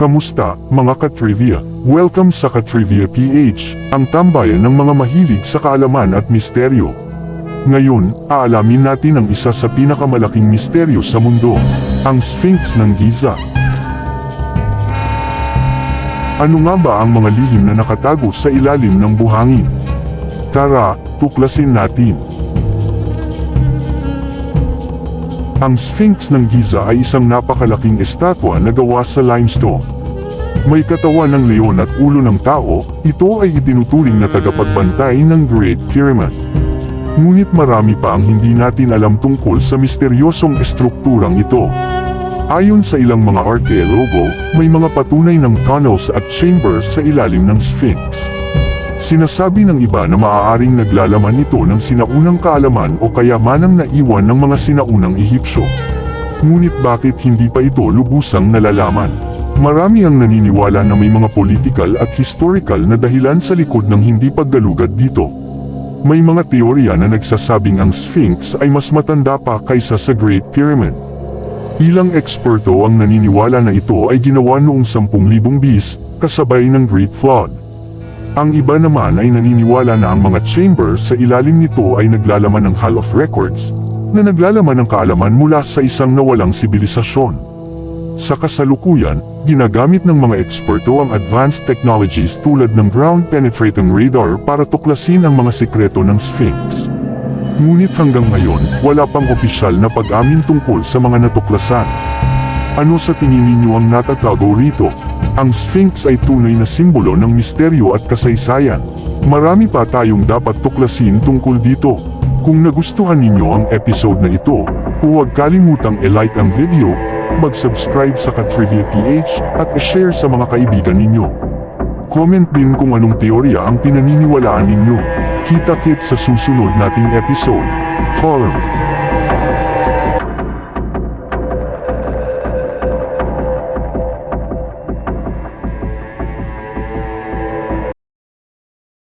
Kamusta, mga katrivia? Welcome sa Katrivia PH, ang tambayan ng mga mahilig sa kaalaman at misteryo. Ngayon, aalamin natin ang isa sa pinakamalaking misteryo sa mundo, ang Sphinx ng Giza. Ano nga ba ang mga lihim na nakatago sa ilalim ng buhangin? Tara, tuklasin natin. Ang Sphinx ng Giza ay isang napakalaking estatwa na gawa sa limestone. May katawan ng leon at ulo ng tao, ito ay itinuturing na tagapagbantay ng Great Pyramid. Ngunit marami pa ang hindi natin alam tungkol sa misteryosong estrukturang ito. Ayon sa ilang mga arkeologo, may mga patunay ng tunnels at chambers sa ilalim ng Sphinx. Sinasabi ng iba na maaaring naglalaman ito ng sinaunang kaalaman o kayamanang naiwan ng mga sinaunang Ehipsyo. Ngunit bakit hindi pa ito lubusang nalalaman? Marami ang naniniwala na may mga political at historical na dahilan sa likod ng hindi paggalugad dito. May mga teorya na nagsasabing ang Sphinx ay mas matanda pa kaysa sa Great Pyramid. Ilang eksperto ang naniniwala na ito ay ginawa noong 10,000 bis, kasabay ng Great Flood. Ang iba naman ay naniniwala na ang mga chamber sa ilalim nito ay naglalaman ng Hall of Records, na naglalaman ng kaalaman mula sa isang nawalang sibilisasyon. Sa kasalukuyan, ginagamit ng mga eksperto ang advanced technologies tulad ng ground-penetrating radar para tuklasin ang mga sekreto ng Sphinx. Ngunit hanggang ngayon, wala pang opisyal na pag-amin tungkol sa mga natuklasan. Ano sa tingin ninyo ang natatago rito? Ang Sphinx ay tunay na simbolo ng misteryo at kasaysayan. Marami pa tayong dapat tuklasin tungkol dito. Kung nagustuhan ninyo ang episode na ito, huwag kalimutang i-like ang video, mag-subscribe sa Katrivia PH, at i-share sa mga kaibigan ninyo. Comment din kung anong teorya ang pinaniniwalaan ninyo. Kita-kit sa susunod nating episode. Follow.